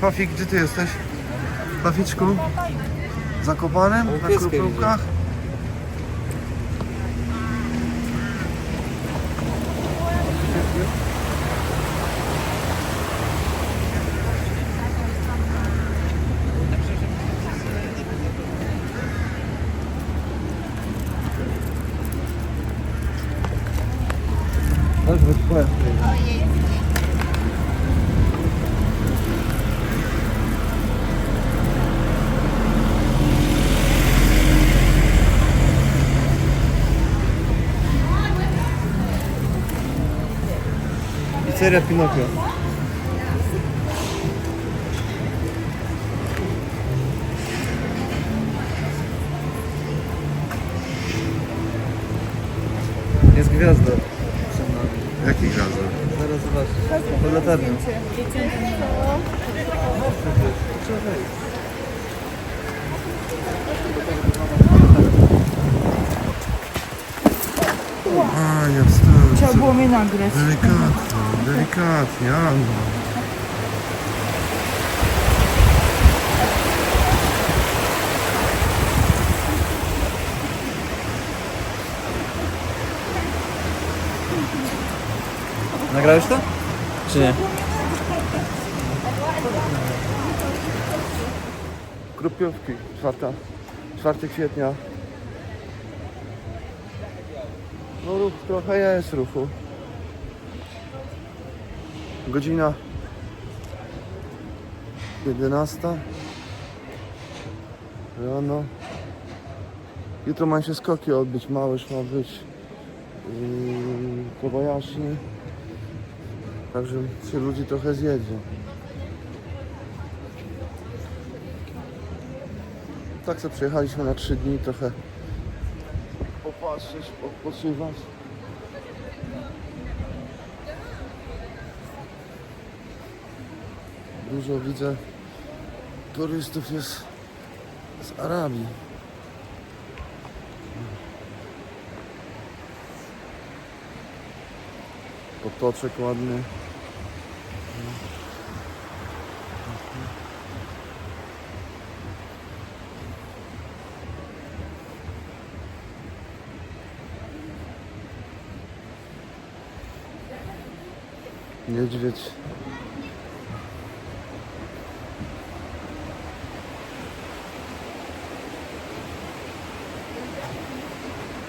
Pafik, gdzie ty jesteś? Paficzku? Zakopanem? Na pieskiem kruplówkach? Chodź, chodź, chodź. Pizzeria Pinocchio. Jest gwiazda przed nami. Jaki gwiazda? Zaraz zobaczysz. Pod latarnią. A, ja wstałem. Trzeba było mnie nagrać. Delikatnie, Anna. Nagrałeś to? Czy nie? Krupiówki, czwarta, 4 kwietnia. No ruch trochę jest ruchu. Godzina 11 rano. Jutro mają się skoki odbyć, małyż ma być yy, Kobayashi. Także się ludzi trochę zjedzie. Tak sobie przyjechaliśmy na 3 dni trochę popatrzeć, odpoczywać. Dużo widzę turystów jest z Arabii. Potoczek ładny. Niedźwiedź.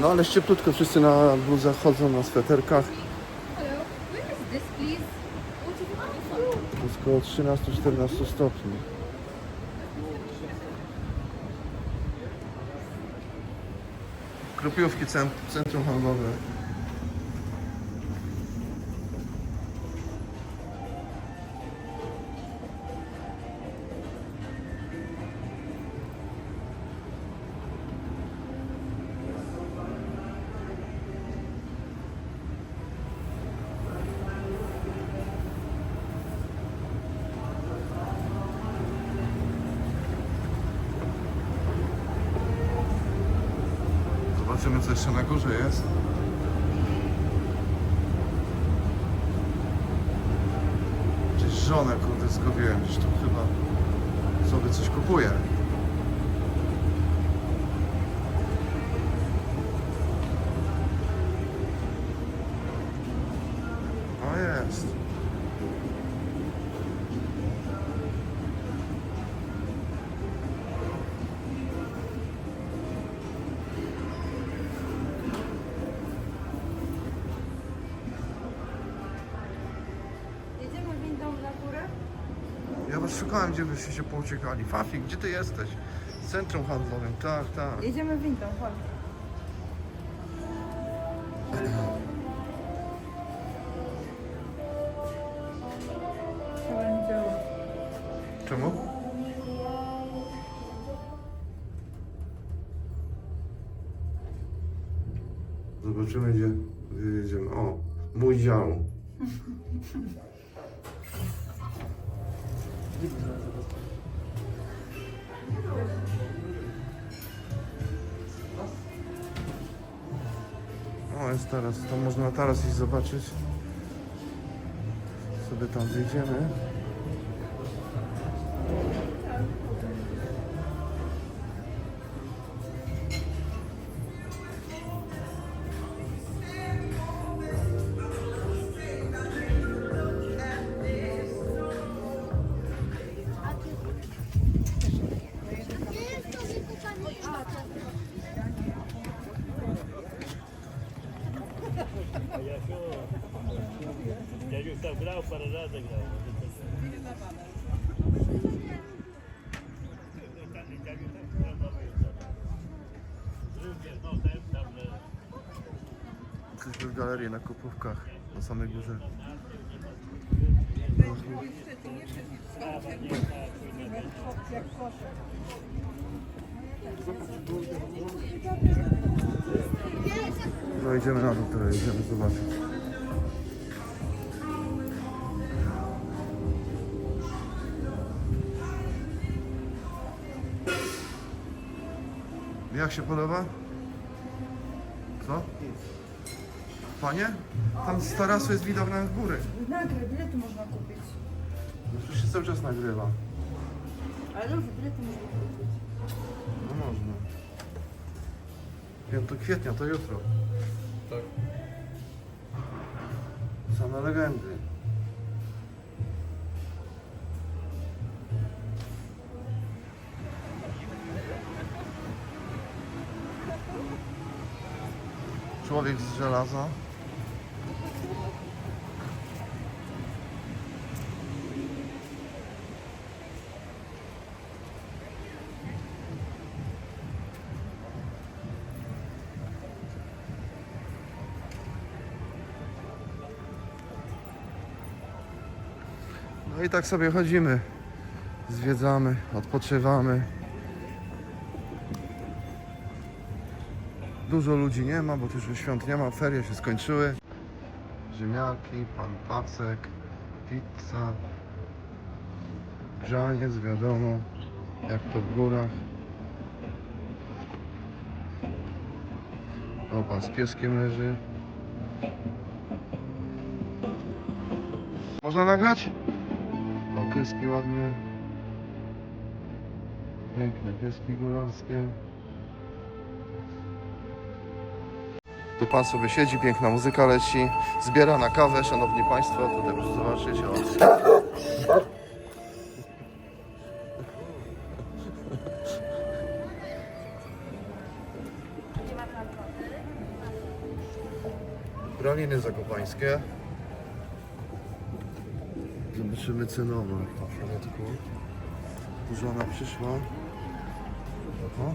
No ale ścieplutko, wszyscy na bluzach chodzą, na sweterkach. Jest około 13-14 stopni. Krupiówki, cent- centrum handlowe. Żonę kurde zgubiłem, gdzieś tu chyba sobie coś kupuje. Szukałem, gdzie byście się pouciekali. Fafi, gdzie ty jesteś? W centrum handlowym, tak, tak. Jedziemy windą, chodź. Czemu? Zobaczymy, gdzie Taras, to można na taras iść zobaczyć. Sobie tam wyjdziemy. Galerii na Kopówkach, na samej górze. No idziemy na dół teraz, idziemy zobaczyć. Jak się podoba? Panie? Tam z tarasu jest widok na góry. Nagrę, bilety można kupić. No przecież się cały czas nagrywa. Ale dobrze, bilety można kupić. No można. 5 kwietnia to jutro. Tak. Same legendy. Człowiek z żelaza. No i tak sobie chodzimy. Zwiedzamy, odpoczywamy. Dużo ludzi nie ma, bo tu już świąt nie ma, ferie się skończyły. Ziemniaki, pan Pacek, pizza, grzaniec, wiadomo, jak to w górach. O, pan z pieskiem leży. Można nagrać? Pieski ładne. Piękne pieski górskie. Tu pan sobie siedzi, piękna muzyka leci, zbiera na kawę, szanowni państwo, tutaj proszę zobaczyć. O. Praliny zakopańskie. Zobaczymy cenowo. Tu żona przyszła. O.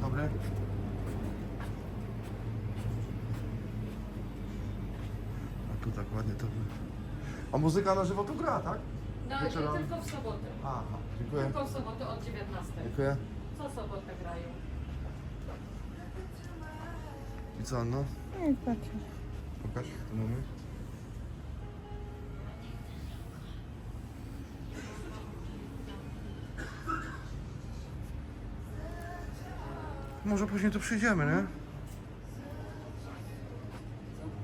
Dobry. A tu tak ładnie to... A muzyka na żywo tu gra, tak? No, Wieczorem. tylko w sobotę. Aha, dziękuję. Tylko w sobotę od 19. Dziękuję. Co sobotę grają? I co, no? Nie, patrzę. Pokaż, tu mamy. Może później tu przyjdziemy, nie?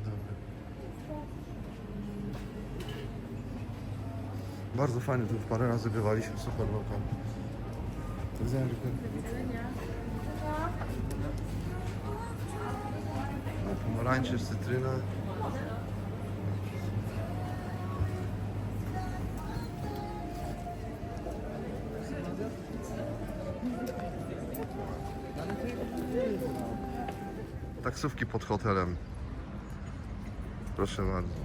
Dobra. Bardzo fajnie, tu parę razy bywaliśmy, super lokal. Do widzenia, pomarańcze, cytryna. Taksówki pod hotelem. Proszę bardzo.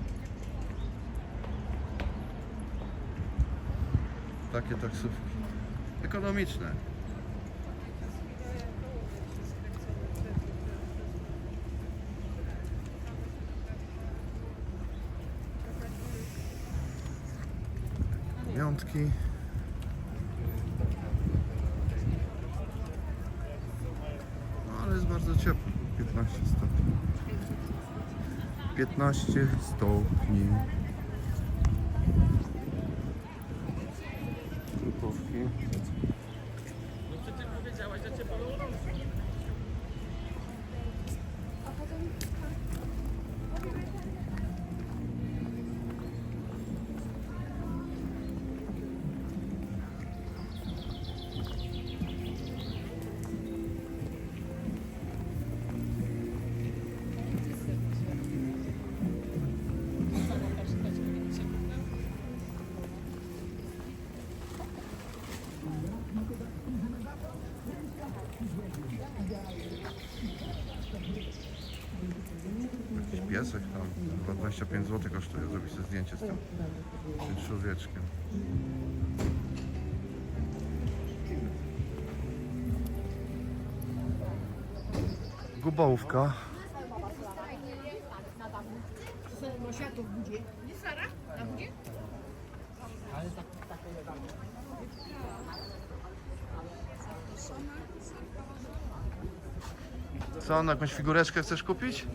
Takie taksówki. Ekonomiczne. Piątki. No ale jest bardzo ciepło. 15 stopni. 15 stopni. That's Jakiś piesek tam, chyba 25 zł kosztuje zrobić sobie zdjęcie z tym, tym człowieczkiem. Gubałówka. Co, Anna, jakąś figureczkę chcesz kupić?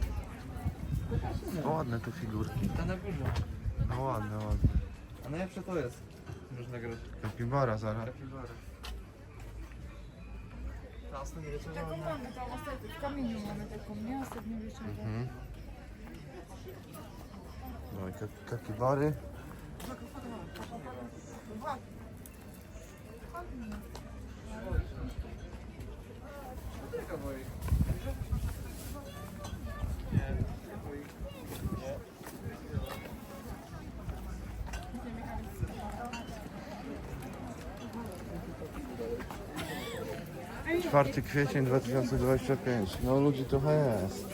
O, ładne te figurki. Ta na górze. No ładne, ładne. A najlepsze to jest. Można grać. Kapibara zaraz. Kapibara. Ta ostatnia. Taką mamy, tam ostatnio, w kamieniu mamy taką, nie? Ostatnio wieczorem. Mhm. No i ka- kapibary. Czwarty kwiecień 2025. No ludzi trochę jest.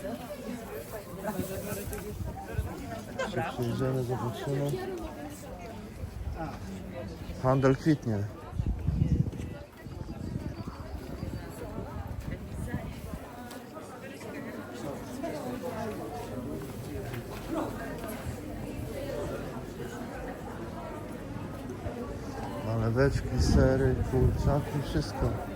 Się przyjdziemy, zobaczymy. Handel kwitnie. Naleweczki, sery, kurczaki, wszystko.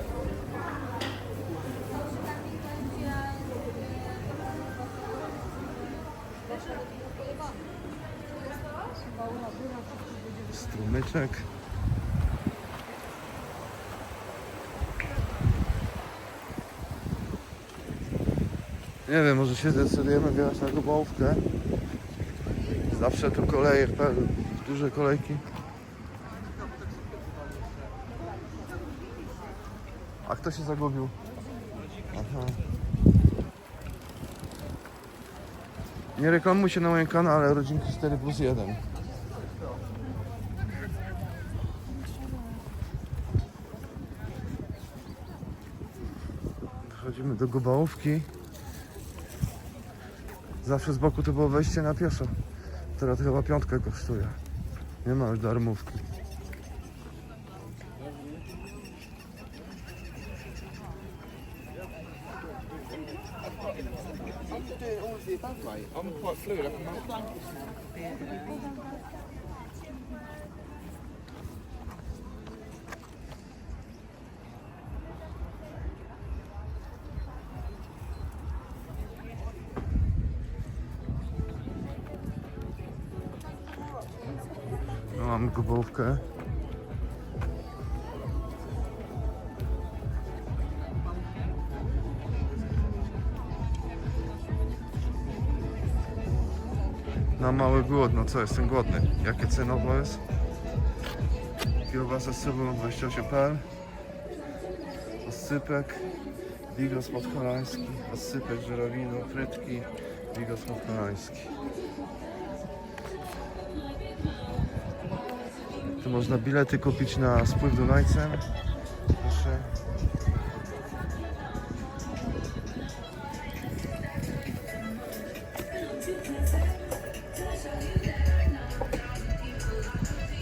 Strumyczek. Nie wiem, może się zdecydujemy wjechać na Gubałówkę. Zawsze tu koleje, duże kolejki. A kto się zagubił? Aha. Nie reklamuj się na moim kanale Rodzinki 4 plus 1. Wchodzimy do Gubałówki. Zawsze z boku to było wejście na pieszo. Teraz chyba piątkę kosztuje. Nie ma już darmówki. No, mam gubówkę. Na mały głód, no co, jestem głodny. Jakie cenowo jest? Kiełbasa z sobą 28pl. Oscypek. Bigos podholański. Oscypek żurawino, frytki. Bigos podholański. Tu można bilety kupić na spływ Dunajcem. Proszę.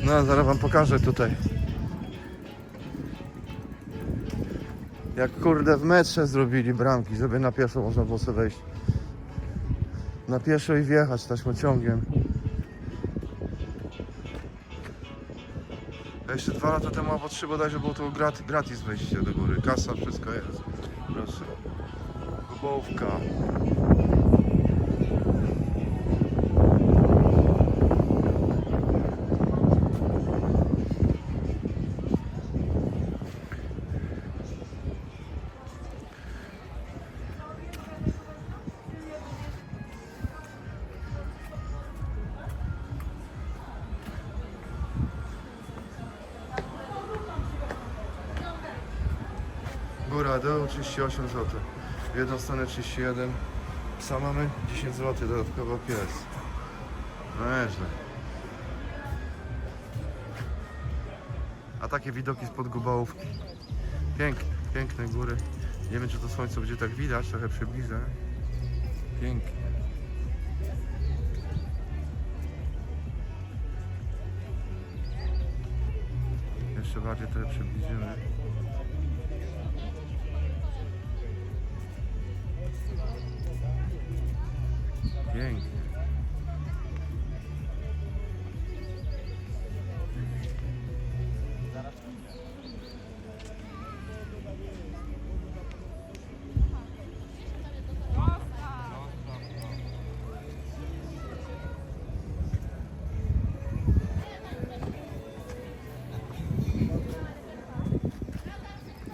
No, zaraz wam pokażę tutaj. Jak kurde w metrze zrobili bramki, żeby na pieszo można było sobie wejść. Na pieszo i wjechać taśmociągiem. Jeszcze dwa lata temu albo trzy bodajże było to grat, gratis wejście do góry. Kasa, wszystko jest. Proszę. Gubowka. Góra, dół 38 zł. W jedną stronę 31. Psa mamy 10 zł, dodatkowo pies. No nieźle. A takie widoki spod Gubałówki. Piękne, piękne góry. Nie wiem czy to słońce będzie tak widać, trochę przybliżę. Pięknie. Jeszcze bardziej trochę przybliżymy.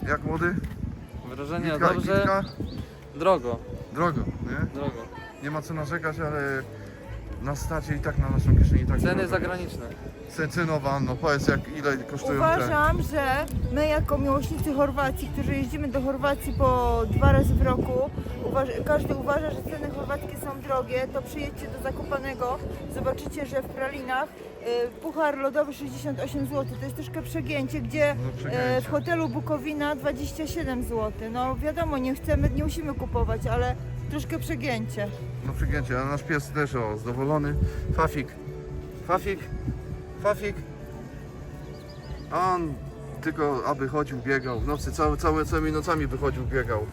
Jak młody? Wrażenia Witka, dobrze. Witka? Drogo, Drogo, nie? drogo. Nie ma co narzekać, ale na stacie i tak na naszą kieszeni i tak Ceny drogo. zagraniczne. Ce- Cenowa, no powiedz jak ile kosztują te. Uważam, że my jako miłośnicy Chorwacji, którzy jeździmy do Chorwacji po dwa razy w roku, uważ, każdy uważa, że ceny chorwackie są drogie, to przyjedźcie do Zakopanego, zobaczycie, że w pralinach y, puchar lodowy 68 zł, to jest troszkę przegięcie, gdzie No, przegięcie. w hotelu Bukowina 27 zł. No wiadomo, nie chcemy, nie musimy kupować, ale troszkę przegięcie. No przygięcie, a nasz pies też o, zadowolony. Fafik. Fafik. Fafik. A on tylko aby chodził, biegał. W nocy całe, całe, całymi nocami wychodził, biegał.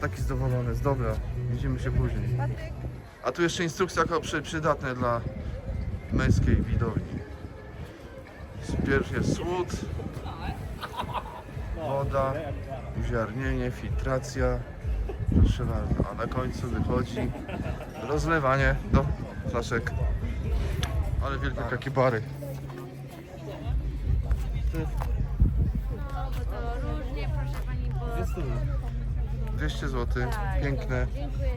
Taki zadowolony, jest dobra. Widzimy się później. A tu jeszcze instrukcja jako przy, przydatne dla męskiej widowni. Pierwszy jest słód, woda, uziarnienie, filtracja. Proszę bardzo, a na końcu wychodzi rozlewanie do flaszek. Ale wielkie. No, bo to różnie, proszę pani, bo... 200 zł, piękne. Dziękuję.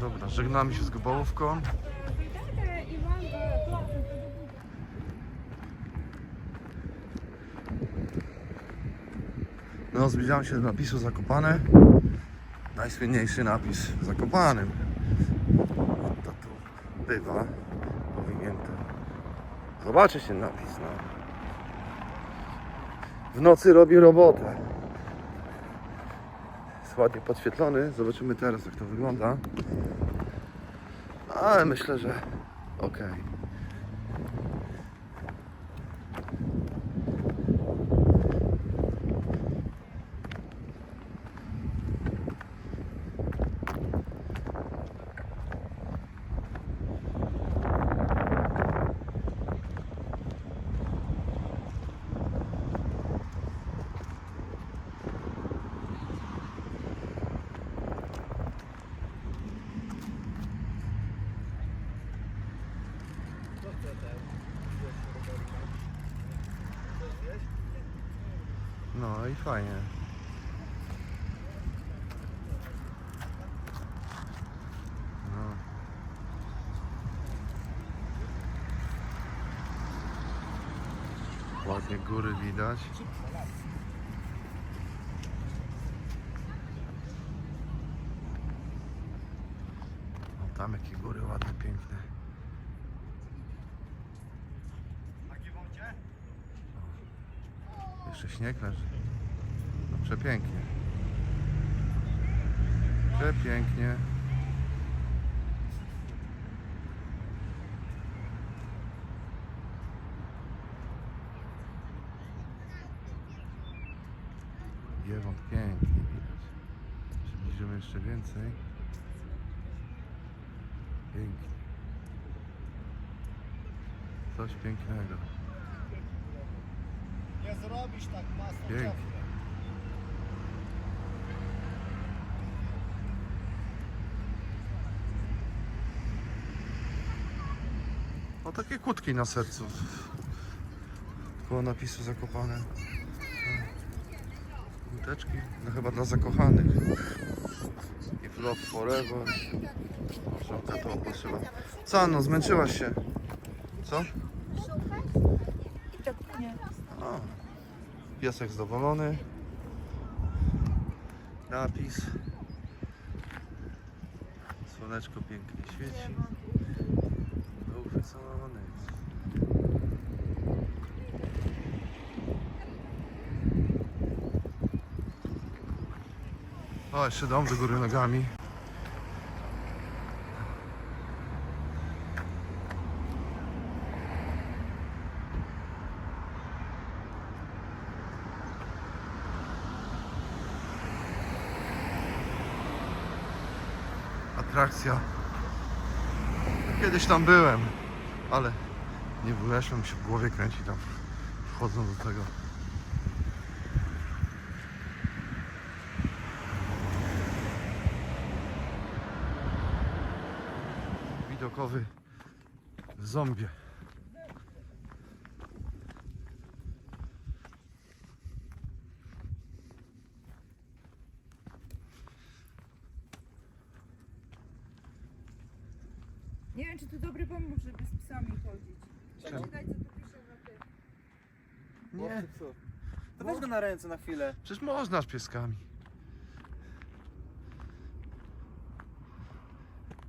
Dobra, żegnamy się z Gubałówką. No, zbliżam się do napisu Zakopane. Najsłynniejszy napis w Zakopanym. To tu bywa. Powinien to zobaczyć ten napis, no. W nocy robi robotę. Jest ładnie podświetlony. Zobaczymy teraz jak to wygląda. Ale myślę, że okej. No i fajnie. No. Ładnie góry widać. O, tam jakie góry ładne, piękne. Jeszcze śnieg leży. No przepięknie. Przepięknie. Giewont pięknie widać. Przybliżymy jeszcze więcej. Pięknie. Coś pięknego. Nie zrobisz tak masą Pięknie. O takie kłódki na sercu. Koło napisu zakopane. Teczki, no chyba dla zakochanych. I Love Forever. Żonka to opoczyła. Co no, zmęczyłaś się? Co? I tak nie. A, piesek zadowolony. Napis. Słoneczko pięknie świeci. Uchwycony. O, jeszcze dom do góry nogami. Kiedyś tam byłem, ale nie weszłem, mi się w głowie kręci tam wchodząc do tego. Widokowy zombie. Nie wiem, czy to dobry pomysł, żeby z psami chodzić. Czemu? Przeczytaj, co tu pisze na tym. Nie, To weź go na ręce na chwilę. przecież można z pieskami.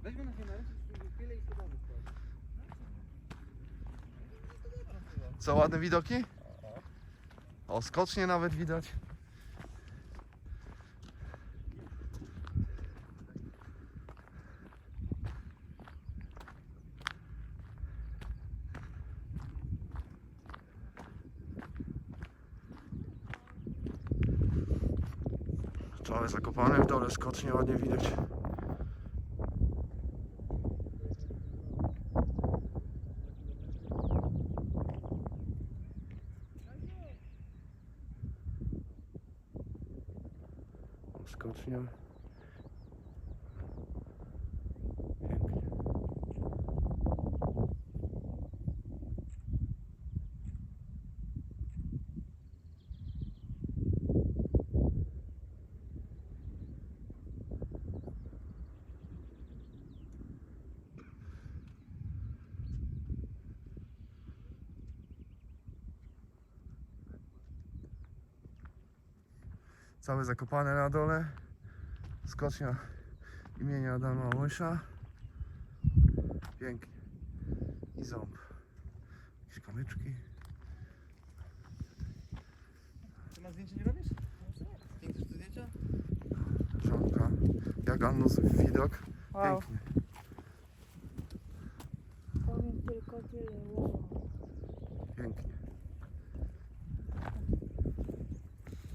Weź go na chwilę, na chwilę i sobie Co, ładne widoki? O, skocznie nawet widać. Zakopane w dole, skocznie ładnie widać. Skocznia. Pięknie. Całe zakopane na dole. Skocznia imienia Adama Łysza. Pięknie. I ząb. Jakieś kamyczki. Ty na zdjęcie nie robisz? Nie chcesz tu zdjęcia? Żonka. Jak Annus widok. Wow. Pięknie. Powiem tylko tyle. Wow. Pięknie.